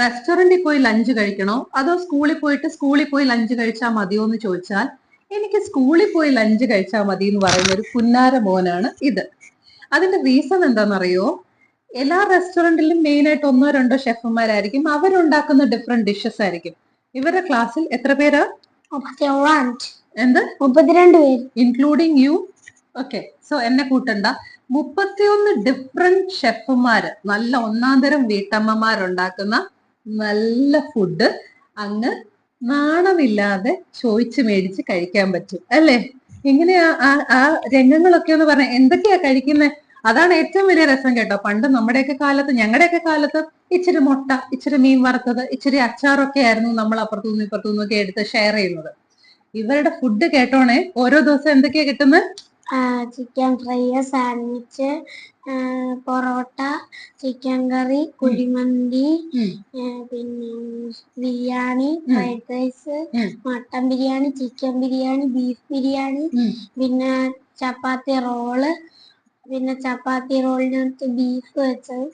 റെസ്റ്റോറന്റിൽ പോയി ലഞ്ച് കഴിക്കണോ? അതോ സ്കൂളിൽ പോയിട്ട് സ്കൂളിൽ പോയി ലഞ്ച് കഴിച്ചാൽ മതിയോ എന്ന് ചോദിച്ചാൽ എനിക്ക് സ്കൂളിൽ പോയി ലഞ്ച് കഴിച്ചാൽ മതി എന്ന് പറയുന്ന ഒരു പുന്നാര മോനാണ് ഇത്. അതിന്റെ റീസൺ എന്താണെന്നറിയോ? എല്ലാ റെസ്റ്റോറന്റിലും മെയിൻ ആയിട്ട് ഒന്നോ രണ്ടോ ഷെഫുമാരായിരിക്കും അവരുണ്ടാക്കുന്ന ഡിഫറെന്റ് ഡിഷസ് ആയിരിക്കും. ഇവരുടെ ക്ലാസ്സിൽ എത്ര പേരാ? എന്ത്? മുപ്പത്തിരണ്ട് പേര്. ഇൻക്ലൂഡിങ് യു ഓക്കെ സോ എന്നെ കൂട്ടണ്ട. മുപ്പത്തിയൊന്ന് ഡിഫറെന്റ് ഷെഫുമാര് നല്ല ഒന്നാം തരം വീട്ടമ്മമാരുണ്ടാക്കുന്ന നല്ല ഫുഡ് അങ്ങ് നാണമില്ലാതെ ചോയിച്ച് മേടിച്ച് കഴിക്കാൻ പറ്റും അല്ലേ? എങ്ങനെയാ ആ ആ രംഗങ്ങളൊക്കെ എന്ന് പറഞ്ഞ എന്തൊക്കെയാ കഴിക്കുന്നത് അതാണ് ഏറ്റവും വലിയ രസം കേട്ടോ. പണ്ട് നമ്മുടെയൊക്കെ കാലത്ത് ഞങ്ങളുടെയൊക്കെ കാലത്ത് ഇച്ചിരി മുട്ട ഇച്ചിരി മീൻ വറുത്തത് ഇച്ചിരി അച്ചാറൊക്കെ ആയിരുന്നു നമ്മൾ അപ്പുറത്തു നിന്നും ഇപ്പുറത്തു നിന്നൊക്കെ എടുത്ത് ഷെയർ ചെയ്യുന്നത്. ഇവരുടെ ഫുഡ് കേട്ടോണേ ഓരോ ദിവസം എന്തൊക്കെയാ കിട്ടുന്നത് chicken fry sandwich parotta chicken curry kuzhimanthi പിന്നെ biryani. Fried rice mutton biryani chicken biryani beef biryani പിന്നെ ചപ്പാത്തി റോൾ പിന്നെ ചപ്പാത്തി റോളിനകത്ത് ബീഫ് വെച്ചത്.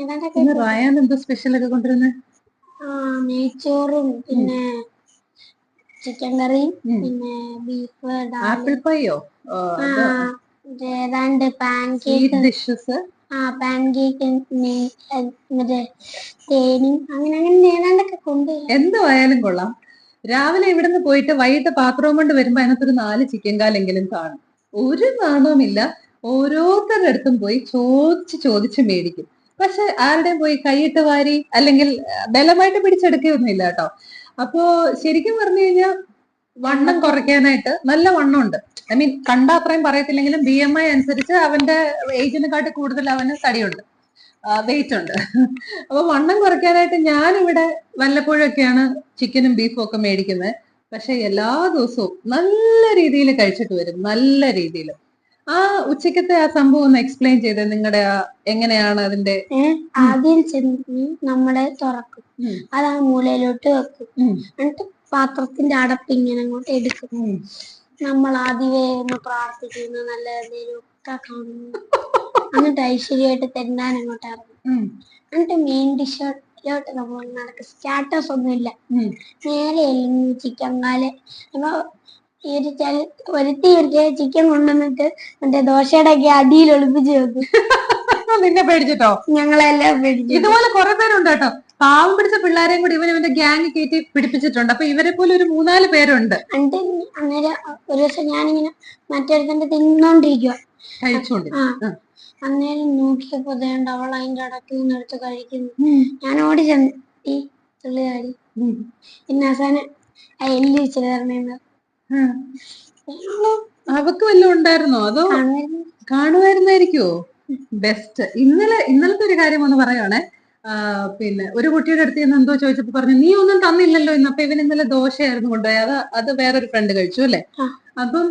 ഏതാണ്ടൊക്കെ സ്പെഷ്യൽ ഒക്കെ കൊണ്ടുവരുന്നത് ആ, നെയ്ച്ചോറും പിന്നെ ചിക്കൻ കറിയും പിന്നെ ബീഫ് ആപ്പിൾ പൈയോ ഏതാണ്ട് പാൻകേക്ക് സ്വീറ്റ് ഡിഷസ് ആ പാൻകേക്ക് മറ്റേ തേനും അങ്ങനെ അങ്ങനെ ഏതാണ്ടൊക്കെ കൊണ്ട് എന്തോ ആയാലും കൊള്ളാം. രാവിലെ ഇവിടുന്ന് പോയിട്ട് വൈകിട്ട് പാത്രവും കൊണ്ട് വരുമ്പോ അതിനകത്തൊരു നാല് ചിക്കൻ കാലെങ്കിലും കാണും. ഒരു നാണവുമില്ല ഓരോരുത്തരുടെ അടുത്തും പോയി ചോദിച്ച് ചോദിച്ച് മേടിക്കും. പക്ഷെ ആരുടെയും പോയി കൈയിട്ട് വാരി അല്ലെങ്കിൽ ബലമായിട്ട് പിടിച്ചെടുക്കുകയൊന്നുമില്ല കേട്ടോ. അപ്പോ ശരിക്കും പറഞ്ഞു കഴിഞ്ഞാൽ വണ്ണം കുറയ്ക്കാനായിട്ട് നല്ല വണ്ണം ഉണ്ട് ഐ മീൻ കണ്ട അത്രയും പറയത്തില്ലെങ്കിലും ബി എം ഐ അനുസരിച്ച് അവന്റെ ഏജിനെക്കാട്ടി കൂടുതൽ അവന് തടിയുണ്ട്. വെയിറ്റ് ഉണ്ട് അപ്പൊ വണ്ണം കുറയ്ക്കാനായിട്ട് ഞാനിവിടെ വല്ലപ്പോഴൊക്കെയാണ് ചിക്കനും ബീഫും ഒക്കെ മേടിക്കുന്നത്. പക്ഷെ എല്ലാ ദിവസവും നല്ല രീതിയിൽ കഴിച്ചിട്ട് വരും. നല്ല രീതിയിൽ ആ ഉച്ചക്കത്തെ ആ സംഭവം ഒന്ന് എക്സ്പ്ലെയിൻ ചെയ്ത് നിങ്ങളുടെ എങ്ങനെയാണ് അതിന്റെ ആദ്യം ചെന്ന് നമ്മൾ തുറക്കും. അത് ആ മൂലയിലോട്ട് വെക്കും. എന്നിട്ട് പാത്രത്തിന്റെ അടപ്പ് ഇങ്ങനെ അങ്ങോട്ട് എടുക്കും. നമ്മൾ ആദ്യമേ ഒന്ന് പ്രാർത്ഥിക്കുന്നു നല്ല എന്തെങ്കിലും ഒക്കെ കാണുന്നു. എന്നിട്ട് ഐശ്വര്യമായിട്ട് തെണ്ടാൻ അങ്ങോട്ട് ഇറങ്ങും. എന്നിട്ട് മെയിൻ ഡിഷോട്ട് നമ്മൾ നടക്കും. സ്റ്റാറ്റസ് ഒന്നും ഇല്ല നേരെ എല്ലുന്നു ചിക്കൻ കാൽ. അപ്പൊ ഒരു ഒരുത്തി ഒരു ചിക്കൻ കൊണ്ടുവന്നിട്ട് മറ്റേ ദോശയുടെ ഒക്കെ അടിയിൽ ഒളിപ്പിച്ച് വെക്കും. നിന്നെ പേടിച്ചിട്ടോ? ഞങ്ങളെല്ലാം പേടിച്ചു ഇതുപോലെ കുറെ പേരുണ്ട് കേട്ടോ. പാവം പിടിച്ച പിള്ളേരെയും കൂടി ഇവൻ ഇവന്റെ ഗ്യാങ് കയറ്റി പിടിപ്പിച്ചിട്ടുണ്ട്. അപ്പൊ ഇവരെ പോലെ ഒരു മൂന്നാൽ പേരുണ്ട്. എന്നിട്ട് അന്നേരം ഒരു ദിവസം ഞാനിങ്ങനെ മറ്റൊരുത്തന്റെ തിന്നോണ്ടിരിക്കുക കഴിച്ചോണ്ട്. അന്നേരം നോക്കിയപ്പോ ദേണ്ട അവൾ അതിന്റെ അടക്കിൽ നിന്ന് എടുത്ത് കഴിക്കുന്നു. ഞാൻ ഓടി ചെന്ന് ഈ തുള്ളിയാടി ഉം. പിന്നെ അവസാനം എല്ല് ഉം. അവക്ക് വല്ലതും ഉണ്ടായിരുന്നോ? അതോ കാണുമായിരുന്നായിരിക്കോ ബെസ്റ്റ് ഇന്നലെ ഇന്നലത്തെ ഒരു കാര്യം ഒന്ന് പറയുവാണേ. പിന്നെ ഒരു കുട്ടിയുടെ അടുത്ത് നിന്ന് എന്തോ ചോദിച്ചപ്പോ പറഞ്ഞു നീ ഒന്നും തന്നില്ലല്ലോ ഇന്ന്. അപ്പൊ ഇവൻ ഇന്നലെ ദോശയായിരുന്നു കൊണ്ടുപോയി അത് അത് വേറൊരു ഫ്രണ്ട് കഴിച്ചു അല്ലെ. അപ്പം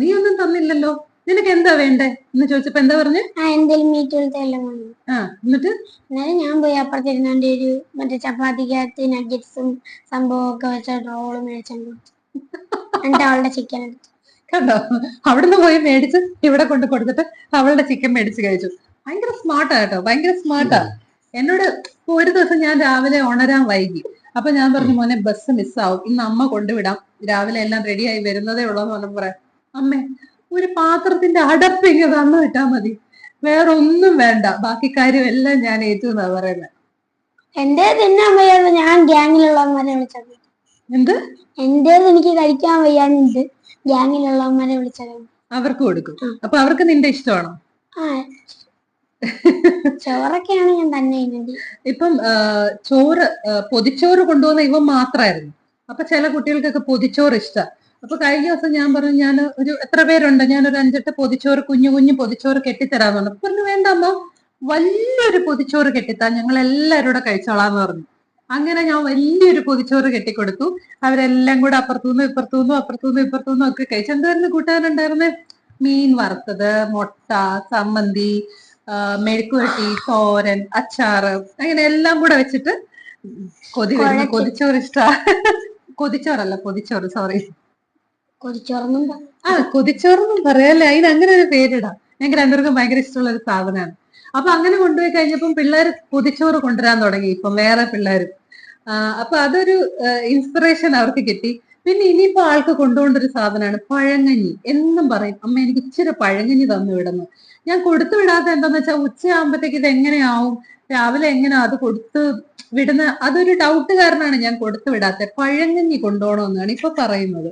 നീ ഒന്നും തന്നില്ലല്ലോ. നിനക്ക് എന്താ വേണ്ടേ? എന്ന് ചോദിച്ചപ്പോ എന്താ പറഞ്ഞു? മീറ്റ് പോലത്തെ എല്ലാം വന്നു ആ എന്നിട്ട്? ഞാൻ പോയി അപ്പുറത്തിരുന്നതിന്റെ ഒരു മറ്റേ ചപ്പാത്തിക്കകത്ത് നഗറ്റ്സും സംഭവം ഒക്കെ വെച്ച റോൾ കൊടുത്തു. എന്നിട്ട് അവളുടെ ചിക്കൻ എടുത്തു. കണ്ടോ? അവിടുന്ന് പോയി മേടിച്ച് ഇവിടെ കൊണ്ട് കൊടുത്തിട്ട് അവളുടെ ചിക്കൻ മേടിച്ച് കഴിച്ചു. ഭയങ്കര സ്മാർട്ടാ കേട്ടോ ഭയങ്കര സ്മാർട്ടാ എന്നോട് ഒരു ദിവസം ഞാൻ രാവിലെ ഉണരാൻ വൈകി. അപ്പൊ ഞാൻ പറഞ്ഞു മോനെ ബസ് മിസ്സാവും ഇന്ന് അമ്മ കൊണ്ടുവിടാം. രാവിലെ എല്ലാം റെഡിയായി വരുന്നതേ ഉള്ളൂ എന്ന് പറഞ്ഞപ്പോ പറയാം അമ്മേ ഒരു പാത്രത്തിന്റെ അടപ്പിങ് തന്നു വിട്ടാ മതി. വേറെ ഒന്നും വേണ്ട. ബാക്കി കാര്യം എല്ലാം ഞാൻ ഏറ്റു എന്നാ പറയുന്നത് എന്റെ തിന്നാൻ വയ്യാതെ ഞാൻ ഗ്യാങ്ങിലുള്ളവന്മാരെ വിളിച്ചത് എന്ത്? എന്റേത് എനിക്ക് കഴിക്കാൻ വയ്യാഞ്ഞിട്ട് ഗ്യാങ്ങിലുള്ളവന്മാരെ വിളിച്ചത്. അവർക്ക് കൊടുക്കും. അപ്പൊ അവർക്ക് നിന്റെ ഇഷ്ടമാണോ? ചോറൊക്കെയാണ് ഞാൻ തന്നെ ഇപ്പം ചോറ് പൊതിച്ചോറ് കൊണ്ടുവന്ന ഇവൻ മാത്രമായിരുന്നു അപ്പൊ ചില കുട്ടികൾക്കൊക്കെ പൊതിച്ചോറ് ഇഷ്ടം. അപ്പൊ കഴിഞ്ഞ ദിവസം ഞാൻ പറഞ്ഞു ഞാൻ ഒരു എത്ര പേരുണ്ട്? ഞാൻ ഒരു അഞ്ചെട്ട് പൊതിച്ചോറ് കുഞ്ഞു കുഞ്ഞു പൊതിച്ചോറ് കെട്ടിത്തരാന്ന് പറഞ്ഞു. പറഞ്ഞു വേണ്ട അമ്മ. വലിയൊരു പൊതിച്ചോറ് കെട്ടിത്താ ഞങ്ങൾ എല്ലാവരും കൂടെ കഴിച്ചോളാന്ന് പറഞ്ഞു. അങ്ങനെ ഞാൻ വലിയൊരു പൊതിച്ചോറ് കെട്ടിക്കൊടുത്തു. അവരെല്ലാം കൂടെ അപ്പുറത്തുനിന്നും ഇപ്പുറത്തുനിന്നും അപ്പുറത്തുനിന്നും ഇപ്പുറത്തുനിന്നും ഒക്കെ കഴിച്ചു. എന്തായിരുന്നു കൂട്ടുകാരുണ്ടായിരുന്നേ മീൻ വറുത്തത് മുട്ട ചമ്മന്തി ആ, മെഴുക്കുവരട്ടി തോരൻ അച്ചാറ് അങ്ങനെ എല്ലാം കൂടെ വെച്ചിട്ട് കൊതി വരുന്നു. കൊതിച്ചോറ് ഇഷ്ട. കൊതിച്ചോറല്ല കൊതിച്ചോറ് സോറി കൊതിച്ചോറൊന്നും ആ കൊതിച്ചോറൊന്നും പറയാല്ലേ? അതിന് അങ്ങനെ ഒരു പേരിടാം. ഞങ്ങൾക്ക് രണ്ടുപേർക്കും ഭയങ്കര ഇഷ്ടമുള്ള ഒരു സാധനമാണ്. അപ്പൊ അങ്ങനെ കൊണ്ടുപോയി കഴിഞ്ഞപ്പം പിള്ളേർ പൊതിച്ചോറ് കൊണ്ടുവരാൻ തുടങ്ങി. ഇപ്പം വേറെ പിള്ളേർ അപ്പൊ അതൊരു ഇൻസ്പിറേഷൻ അവർക്ക് കിട്ടി. പിന്നെ ഇനിയിപ്പോ ആൾക്ക് കൊണ്ടുപോകേണ്ട ഒരു സാധനമാണ് പഴങ്ങഞ്ഞി. എന്നും പറയും അമ്മ എനിക്ക് ഇച്ചിരി പഴങ്ങഞ്ഞി തന്നു വിടുന്നു ഞാൻ കൊടുത്തു വിടാത്ത എന്താന്ന് വെച്ചാൽ ഉച്ചയാകുമ്പോഴത്തേക്ക് ഇത് എങ്ങനെയാവും? രാവിലെ എങ്ങനെ അത് കൊടുത്ത് വിടുന്ന? അതൊരു ഡൗട്ട് കാരണമാണ് ഞാൻ കൊടുത്തു വിടാത്തത് പഴങ്ങഞ്ഞി കൊണ്ടുപോകണമെന്നാണ് ഇപ്പൊ പറയുന്നത്.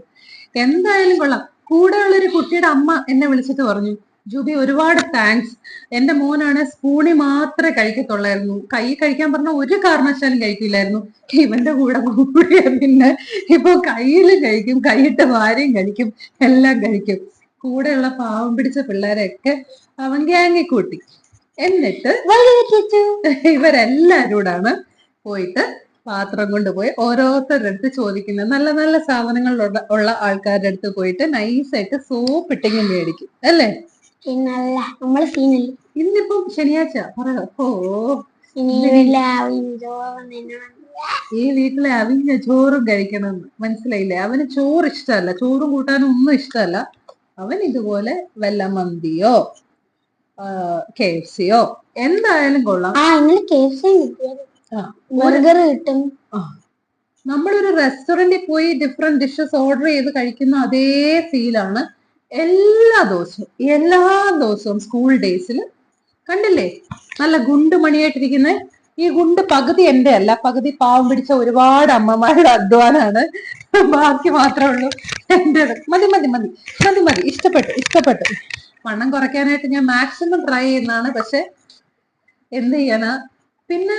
എന്തായാലും കൊള്ളാം. കൂടെയുള്ളൊരു കുട്ടിയുടെ അമ്മ എന്നെ വിളിച്ചിട്ട് പറഞ്ഞു ജൂബി ഒരുപാട് താങ്ക്സ് എന്റെ മോനാണ് സ്പൂണി മാത്രമേ കഴിക്കത്തുള്ളായിരുന്നു. കൈ കഴിക്കാൻ പറഞ്ഞ ഒരു കാരണവശാലും കഴിക്കില്ലായിരുന്നു. ഇവന്റെ കൂടെ കൂടിയ പിന്നെ ഇപ്പൊ കയ്യിലും കഴിക്കും കൈയിട്ട് വാരിയും കഴിക്കും എല്ലാം കഴിക്കും. കൂടെയുള്ള പാവം പിടിച്ച പിള്ളേരെയൊക്കെ അവൻ ഗ്യാങ്ങി കൂട്ടി. എന്നിട്ട് ഇവരെല്ലാരോടാണ് പോയിട്ട് പാത്രം കൊണ്ടുപോയി ഓരോരുത്തരുടെ അടുത്ത് ചോദിക്കുന്നത് നല്ല നല്ല സാധനങ്ങളുള്ള ഉള്ള ആൾക്കാരുടെ അടുത്ത് പോയിട്ട് നൈസായിട്ട് സോപ്പ് ഇട്ടെങ്കിൽ മേടിക്കും. അല്ലേ? പിന്നല്ല നമ്മൾ സീനല്ലേ? ഇന്നിപ്പം ശനിയാഴ്ച. ഓ. ഈ വീട്ടിലെ അവിഞ്ഞ ചോറും കഴിക്കണം. മനസ്സിലായില്ലേ? അവന് ചോറ് ഇഷ്ടമല്ല. ചോറും കൂട്ടാനും ഒന്നും ഇഷ്ടമല്ല. അവൻ ഇതുപോലെ വല്ല മന്തിയോ കെ എഫ് സിയോ എന്തായാലും കൊള്ളാം. ബർഗർ കിട്ടും. നമ്മളൊരു റെസ്റ്റോറന്റിൽ പോയി ഡിഫറെന്റ് ഡിഷസ് ഓർഡർ ചെയ്ത് കഴിക്കുന്ന അതേ ഫീലാണ്. എല്ലാ ദിവസവും എല്ലാ ദിവസവും സ്കൂൾ ഡേയ്സിൽ കണ്ടില്ലേ? നല്ല ഗുണ്ട് മണിയായിട്ടിരിക്കുന്ന ഈ ഗുണ്ട് പകുതി എന്റെ അല്ല പകുതി പാവം പിടിച്ച ഒരുപാട് അമ്മമാരുടെ അധ്വാനാണ്. ബാക്കി മാത്രമേ ഉള്ളൂ എന്റെ മതി മതി മതി മതി മതി. ഇഷ്ടപ്പെട്ടു ഇഷ്ടപ്പെട്ടു. പണം കുറയ്ക്കാനായിട്ട് ഞാൻ മാക്സിമം ട്രൈ ചെയ്യുന്നതാണ്. പക്ഷെ എന്ത് ചെയ്യാനാ? പിന്നെ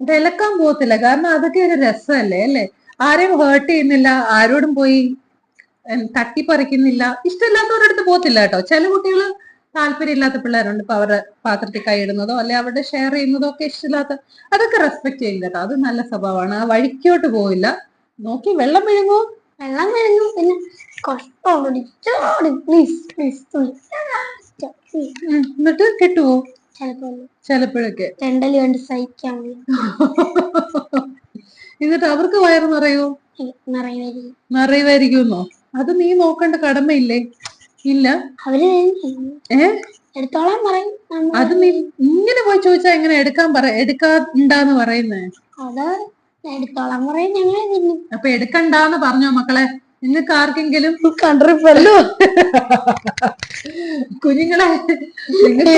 വിലക്കാൻ പോകത്തില്ല. കാരണം അതൊക്കെ ഒരു രസമല്ലേ അല്ലേ? ആരെയും ഹേർട്ട് ചെയ്യുന്നില്ല. ആരോടും പോയി തട്ടിപ്പറിക്കുന്നില്ല. ഇഷ്ടമില്ലാത്തവരടുത്ത് പോകത്തില്ല കേട്ടോ. ചില കുട്ടികൾ താല്പര്യമില്ലാത്ത പിള്ളേരുണ്ട്. ഇപ്പൊ അവരുടെ പാത്രത്തിൽ കൈയിടുന്നതോ അല്ലെ അവരുടെ ഷെയർ ചെയ്യുന്നതോ ഒക്കെ ഇഷ്ടമില്ലാത്ത അതൊക്കെ റെസ്പെക്ട് ചെയ്യും കേട്ടോ. അത് നല്ല സ്വഭാവമാണ്. ആ വഴിക്കോട്ട് പോവില്ല. നോക്കി വെള്ളം വിഴുങ്ങോ വെള്ളം വിഴുങ്ങും പിന്നെ എന്നിട്ട് കിട്ടുവോ? ചെലപ്പോഴൊക്കെ ചിലപ്പോഴൊക്കെ. രണ്ടൽ കണ്ട് സഹിക്കാൻ. എന്നിട്ട് അവർക്ക് വയറ് നിറയോ? നിറയുമായിരിക്കും. നിറയുമായിരിക്കുമെന്നോ? അത് നീ നോക്കേണ്ട കടമയില്ലേ? ഇല്ല. അവർ ഏ? എടുത്തോളാൻ പറയും. അത് നീ ഇങ്ങനെ പോയി ചോദിച്ചാ എങ്ങനെ എടുക്കാൻ പറ എടുക്കാണ്ടാന്ന് പറയുന്നേ? അത് എടുത്തോളാൻ പറയും ഞങ്ങൾ തിന്നും അപ്പൊ എടുക്കണ്ടാന്ന് പറഞ്ഞോ മക്കളെ? നിങ്ങൾക്ക് ആർക്കെങ്കിലും കണ്ടറിപ്പല്ലോ കുഞ്ഞുങ്ങളെ നിങ്ങൾക്ക്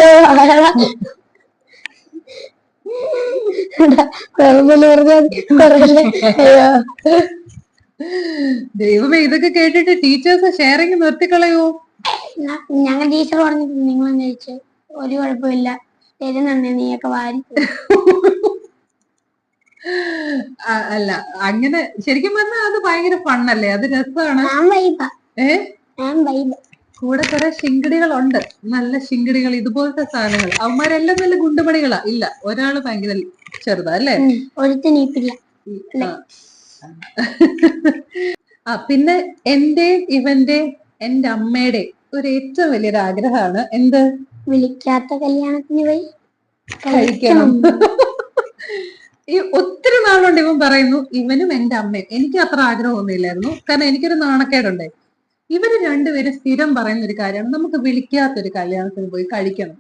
ദൈവമേ ഇതൊക്കെ കേട്ടിട്ട് ടീച്ചേഴ്സ് ഷെയറിങ് നിർത്തിക്കളയോ? ഞങ്ങൾ ടീച്ചർ പറഞ്ഞിട്ട് നിങ്ങൾ ചോദിച്ചു? ഒരു കുഴപ്പമില്ല. തരുന്നുണ്ട് നീയൊക്കെ വാരി അല്ല അങ്ങനെ ശരിക്കും പറഞ്ഞാൽ അത് ഭയങ്കര ഫണ്ണല്ലേ? അത് രസമാണ് കൂടെ കുറെ ശിങ്കിടികളുണ്ട്. നല്ല ശിങ്കിടികൾ ഇതുപോലത്തെ സാധനങ്ങൾ. അവന്മാരെല്ലാം നല്ല ഗുണ്ടുമണികളാ. ഇല്ല ഒരാൾ ഭയങ്കര ചെറുതാ അല്ലേ? ഒരുത്തനീപ്പില്ല ആ. പിന്നെ എന്റെ ഇവന്റെ എന്റെ അമ്മയുടെ ഒരു ഏറ്റവും വലിയൊരു ആഗ്രഹമാണ്. എന്ത്? വിളിക്കാത്ത കല്യാണത്തിന് പോയി കഴിക്കണം. ഈ ഒത്തിരി നാളുകൊണ്ട് ഇവൻ പറയുന്നു ഇവനും എന്റെ അമ്മയും. എനിക്ക് അത്ര ആഗ്രഹമൊന്നുമില്ലായിരുന്നു. കാരണം എനിക്കൊരു നാണക്കേടുണ്ടേ. ഇവർ രണ്ടുപേരും സ്ഥിരം പറയുന്ന ഒരു കാര്യമാണ്. നമുക്ക് വിളിക്കാത്തൊരു കല്യാണത്തിന് പോയി കഴിക്കണം.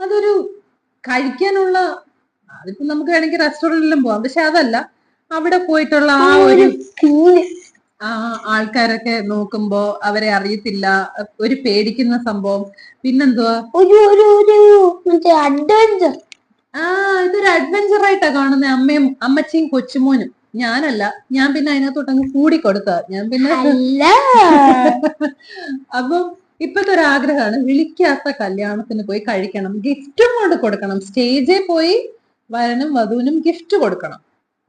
അതൊരു കഴിക്കാനുള്ള അതിപ്പോ നമുക്ക് വേണമെങ്കിൽ റെസ്റ്റോറന്റിലും പോവാം. പക്ഷെ അതല്ല അവിടെ പോയിട്ടുള്ള ആ ഒരു ആ ആൾക്കാരൊക്കെ നോക്കുമ്പോ അവരെ അറിയത്തില്ല. ഒരു പേടിക്കുന്ന സംഭവം. പിന്നെന്തുവാ? ഒരു ഒരു അഡ്വഞ്ചർ ആ ഇതൊരു അഡ്വഞ്ചർ ആയിട്ടാ കാണുന്നത് അമ്മയും അമ്മച്ചിയും കൊച്ചുമോനും. ഞാനല്ല. ഞാൻ പിന്നെ അതിനകത്തോട്ട് അങ്ങ് കൂടി കൊടുത്ത ഞാൻ പിന്നെ അപ്പം ഇപ്പത്തെ ഒരു ആഗ്രഹമാണ് വിളിക്കാത്ത കല്യാണത്തിന് പോയി കഴിക്കണം. ഗിഫ്റ്റും കൊണ്ട് കൊടുക്കണം. സ്റ്റേജിൽ പോയി വരനും വധുവിനും ഗിഫ്റ്റ് കൊടുക്കണം.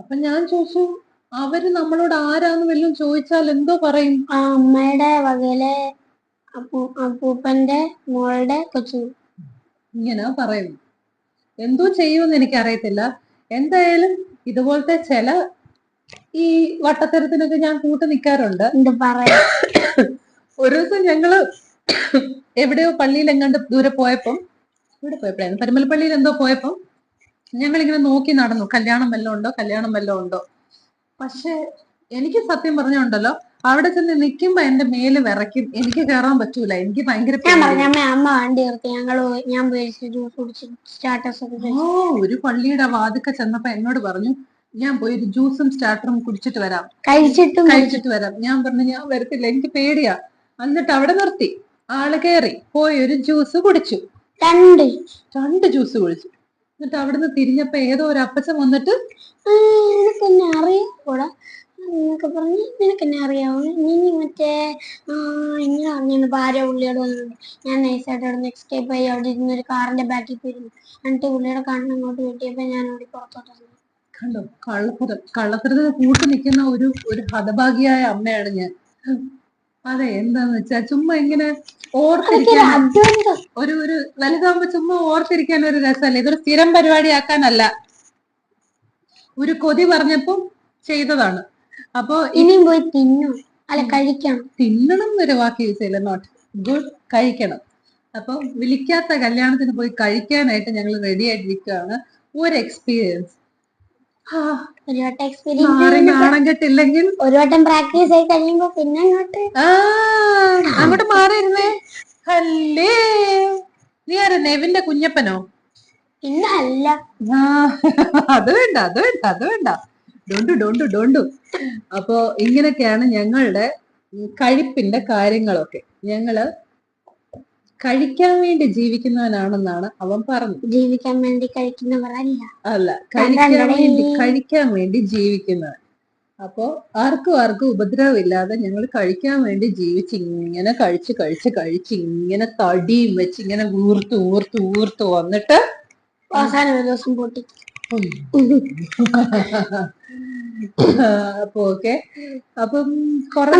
അപ്പൊ ഞാൻ ചോദിച്ചു അവർ നമ്മളോട് ആരാന്ന് വല്ലതും ചോദിച്ചാൽ എന്തോ പറയും. ആ അമ്മയുടെ വകയിലെ അപ്പൂ അപ്പൂപ്പന്റെ മോളുടെ കൊച്ചു. ഇങ്ങനെ പറയും എന്തോ ചെയ്യുമെന്ന് എനിക്കറിയത്തില്ല. എന്തായാലും ഇതുപോലത്തെ ചില ഈ വട്ടത്തരത്തിനൊക്കെ ഞാൻ കൂട്ടു നിൽക്കാറുണ്ട് എന്ത് പറയാ? ഒരു ദിവസം ഞങ്ങൾ എവിടെയോ പള്ളിയിൽ എങ്ങാണ്ട് ദൂരെ പോയപ്പം ഇവിടെ പോയപ്പോഴായിരുന്നു? പരുമലപ്പള്ളിയിൽ എന്തോ പോയപ്പം ഞങ്ങൾ ഇങ്ങനെ നോക്കി നടന്നു. കല്യാണം വല്ലതും ഉണ്ടോ? കല്യാണം വല്ലതും ഉണ്ടോ? പക്ഷെ എനിക്ക് സത്യം പറഞ്ഞുണ്ടല്ലോ അവിടെ ചെന്ന് നിൽക്കുമ്പോ എന്റെ മേൽ വിറയ്ക്കും. എനിക്ക് കയറാൻ പറ്റൂല. എനിക്ക് ഭയങ്കര അമ്മ അമ്മ വണ്ടി നിർത്തി. ഞങ്ങൾ പോയി- ഞാൻ ജ്യൂസ് കുടിച്ച് സ്റ്റാറ്റസ് ഓ ഒരു പള്ളിയുടെ വാതിക്ക ചെന്നപ്പോ എന്നോട് പറഞ്ഞു ഞാൻ പോയി ഒരു ജ്യൂസും സ്റ്റാർട്ടറും കുടിച്ചിട്ട് വരാം. കഴിച്ചിട്ടും കഴിച്ചിട്ട് വരാം. ഞാൻ പറഞ്ഞു ഞാൻ വരത്തില്ല. എനിക്ക് പേടിയാ. എന്നിട്ട് അവിടെ നിർത്തി. ആൾ കയറി പോയി ഒരു ജ്യൂസ് കുടിച്ചു. രണ്ട് രണ്ട് ജ്യൂസ് കുടിച്ചു. എന്നിട്ട് അവിടുന്ന് തിരിഞ്ഞപ്പോ ഏതോ ഒരു അപ്പച്ച വന്നിട്ട് എന്നെ അറിയാവൂടാ? എന്നൊക്കെ പറഞ്ഞ് നിനക്ക് എന്നെ അറിയാവോ നീ മറ്റേ എന്നെ അറിഞ്ഞു ഭാര്യ പുള്ളിയോട് വന്നു. ഞാൻ നൈസായിട്ട് അവിടെ നിന്ന് എക്സ്കേപ്പ് ആയി അവിടെ ഇരുന്ന് ഒരു കാറിന്റെ ബാക്കിൽ പോയിരുന്നു. എന്നിട്ട് പുള്ളിയുടെ കണ്ണ് അങ്ങോട്ട് വെട്ടിയപ്പോ ഞാൻ ഓടി പുറത്തോട്ട് വന്നു. കണ്ടോ? കള്ളത്തരം കള്ളത്തരത്തിന് കൂട്ടു നിൽക്കുന്ന ഒരു ഒരു ഹതഭാഗിയായ അമ്മയാണ് ഞാൻ. അതെ എന്താന്ന് വെച്ചാ ചുമ്മാ ഇങ്ങനെ ഒരു ഓർത്തിരിക്കാൻ ഒരു ഒരു വലുതാകുമ്പോ ചുമ്മാ ഓർത്തിരിക്കാൻ ഒരു രസമല്ല. ഇതൊരു സ്ഥിരം പരിപാടിയാക്കാനല്ല. ഒരു കൊതി പറഞ്ഞപ്പം ചെയ്തതാണ്. അപ്പൊ ഇനിയും പോയി തിന്നു. അല്ല കഴിക്കണം. തിന്നണം എന്നൊരു വാക്ക് യൂസ് ചെയ്യില്ല നോട്ട്? ഗുഡ് കഴിക്കണം. അപ്പൊ വിളിക്കാത്ത കല്യാണത്തിന് പോയി കഴിക്കാനായിട്ട് ഞങ്ങൾ റെഡി ആയിട്ടിരിക്കുകയാണ്. ഒരു എക്സ്പീരിയൻസ് ഒരു വട്ടം എക്സ്പീരിയൻസ് ഒരു വട്ടം പ്രാക്ടീസ് ആയി കഴിയുമ്പോ പിന്നെ അങ്ങോട്ട്. അങ്ങോട്ട് മാറിയിരുന്നേ? അല്ലേ? നീ ആരാ നെവിന്റെ കുഞ്ഞപ്പനോ? പിന്നെ അല്ല. അത് വേണ്ട അത് വേണ്ട അത് വേണ്ട. ഡോണ്ടു ഡോണ്ടു ഡോണ്ടു. അപ്പോ ഇങ്ങനെയൊക്കെയാണ് ഞങ്ങളുടെ കഴിപ്പിന്റെ കാര്യങ്ങളൊക്കെ. ഞങ്ങൾ കഴിക്കാൻ വേണ്ടി ജീവിക്കുന്നവനാണെന്നാണ് അവൻ പറഞ്ഞത്. ജീവിക്കാൻ വേണ്ടി കഴിക്കുന്നവരല്ല അല്ല. കഴിക്കാൻ വേണ്ടി കഴിക്കാൻ വേണ്ടി ജീവിക്കുന്നവൻ. അപ്പോ ആർക്കും ആർക്കും ഉപദ്രവമില്ലാതെ ഞങ്ങൾ കഴിക്കാൻ വേണ്ടി ജീവിച്ച് ഇങ്ങനെ കഴിച്ച് കഴിച്ച് കഴിച്ച് ഇങ്ങനെ തടിയും വെച്ച് ഇങ്ങനെ ഊർത്ത് ഊർത്ത് ഊർത്ത് വന്നിട്ട് അവസാനം ഒരു ദിവസം പൊട്ടി. അപ്പൊ ഓക്കെ. അപ്പം കൊറേ